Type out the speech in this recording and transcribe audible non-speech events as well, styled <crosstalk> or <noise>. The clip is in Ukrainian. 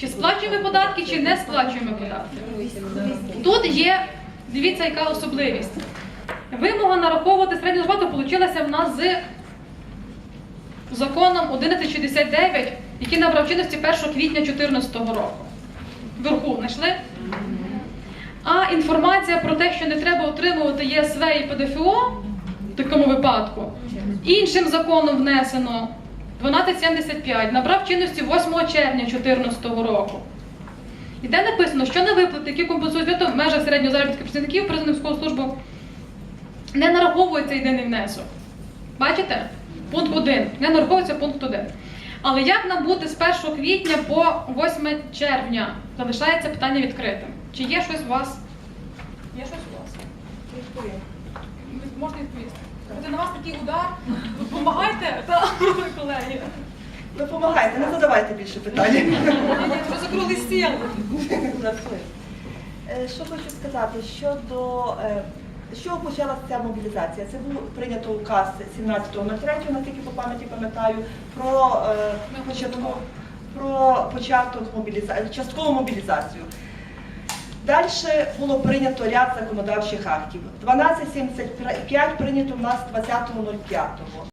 чи сплачуємо податки, чи не сплачуємо податки. Тут є, дивіться, яка особливість. Вимога нараховувати середню зарплату получилася в нас з законом 1169, який набрав чинності 1 квітня 2014 року. Вверху знайшли? А інформація про те, що не треба отримувати ЄСВ і ПДФО в такому випадку, іншим законом внесено 1275, набрав чинності 8 червня 2014 року. І де написано, що на виплати, які компенсують витрати в межах середньої заробітки працівників призваних службу, не нараховується єдиний внесок. Бачите? Пункт 1. Не нараховується пункт 1. Але як нам бути з 1 квітня по 8 червня? Залишається питання відкритим. Чи є щось у вас? Є щось у вас? Можете відповісти. Буде на вас такий удар. Допомагайте, <laughs> колеги. Допомагайте, не задавайте більше питань. Ви закрили стіл. Е, Що хочу сказати щодо е, з чого почалася ця мобілізація? Це був прийнято указ 17.03, наскільки по пам'яті пам'ятаю, про е, початку про початок мобілізації, часткову мобілізацію. Далі було прийнято ряд законодавчих актів. 1275 прийнято в нас 20.05.